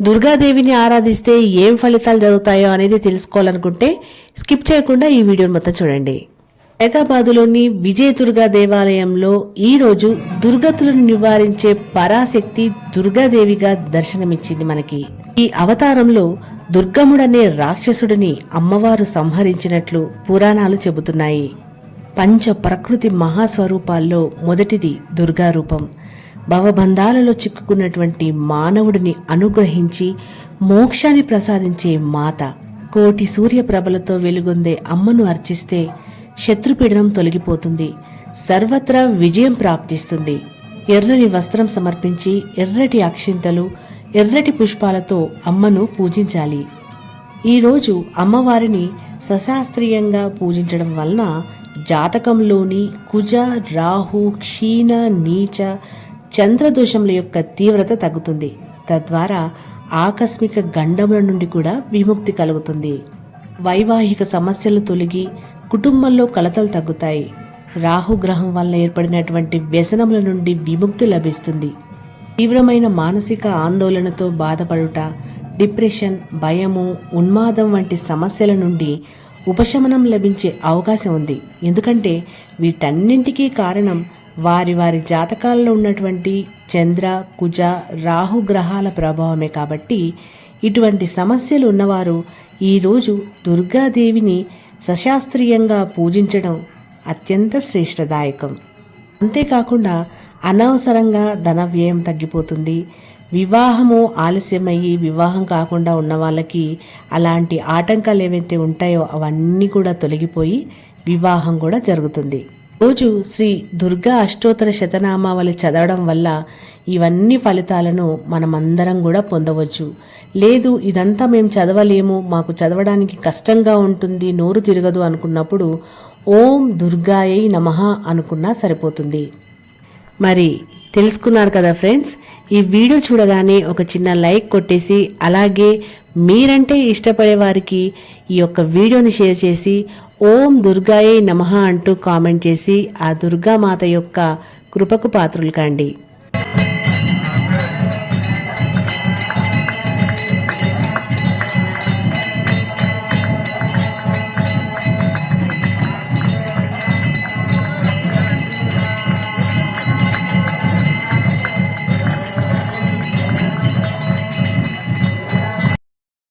దుర్గాదేవిని ఆరాధిస్తే ఏం ఫలితాలు జరుగుతాయో అనేది తెలుసుకోవాలనుకుంటే స్కిప్ చేయకుండా ఈ వీడియోని మొత్తం చూడండి. హైదరాబాదులోని విజయ దుర్గా దేవాలయంలో ఈ రోజు దుర్గతులను నివారించే పరాశక్తి దుర్గాదేవిగా దర్శనమిచ్చింది మనకి. ఈ అవతారంలో దుర్గముడనే రాక్షసుడిని అమ్మవారు సంహరించినట్లు పురాణాలు చెబుతున్నాయి. పంచ ప్రకృతి మహాస్వరూపాల్లో మొదటిది దుర్గా రూపం భవబంధాలలో చిక్కుకున్నటువంటి మానవుడిని అనుగ్రహించి మోక్షాన్ని ప్రసాదించే మాత కోటి సూర్యప్రభలతో వెలుగొందే అమ్మను అర్చిస్తే శత్రుపీడనం తొలగిపోతుంది సర్వత్రా విజయం ప్రాప్తిస్తుంది. ఎర్రని వస్త్రం సమర్పించి ఎర్రటి అక్షింతలు ఎర్రటి పుష్పాలతో అమ్మను పూజించాలి. ఈరోజు అమ్మవారిని సశాస్త్రీయంగా పూజించడం వలన జాతకంలోని కుజ రాహు క్షీణ నీచ చంద్రదోషముల యొక్క తీవ్రత తగ్గుతుంది. తద్వారా ఆకస్మిక గండముల నుండి కూడా విముక్తి కలుగుతుంది. వైవాహిక సమస్యలు తొలగి కుటుంబంలో కలతలు తగ్గుతాయి. రాహుగ్రహం వల్ల ఏర్పడినటువంటి వ్యసనముల నుండి విముక్తి లభిస్తుంది. తీవ్రమైన మానసిక ఆందోళనతో బాధపడుట డిప్రెషన్ భయము ఉన్మాదం వంటి సమస్యల నుండి ఉపశమనం లభించే అవకాశం ఉంది. ఎందుకంటే వీటన్నింటికీ కారణం వారి వారి జాతకాల్లో ఉన్నటువంటి చంద్ర కుజ రాహు గ్రహాల ప్రభావమే కాబట్టి ఇటువంటి సమస్యలు ఉన్నవారు ఈరోజు దుర్గాదేవిని సశాస్త్రీయంగా పూజించడం అత్యంత శ్రేష్టదాయకం. అంతేకాకుండా అనవసరంగా ధన వ్యయం తగ్గిపోతుంది. వివాహము ఆలస్యమయ్యి వివాహం కాకుండా ఉన్న వాళ్ళకి అలాంటి ఆటంకాలు ఏవైతే ఉంటాయో అవన్నీ కూడా తొలగిపోయి వివాహం కూడా జరుగుతుంది. రోజు శ్రీ దుర్గా అష్టోత్తర శతనామావళి చదవడం వల్ల ఇవన్నీ ఫలితాలను మనమందరం కూడా పొందవచ్చు. లేదు ఇదంతా మేము చదవలేము మాకు చదవడానికి కష్టంగా ఉంటుంది నోరు తిరగదు అనుకున్నప్పుడు ఓం దుర్గాయై నమః అనుకున్నా సరిపోతుంది. మరి తెలుసుకున్నారు కదా ఫ్రెండ్స్ ఈ వీడియో చూడగానే ఒక చిన్న లైక్ కొట్టేసి అలాగే మీరంటే ఇష్టపడే వారికి ఈ యొక్క వీడియోని షేర్ చేసి ఓం దుర్గాయే నమః అంటూ కామెంట్ చేసి ఆ దుర్గామాత యొక్క కృపకు పాత్రులు కాండి.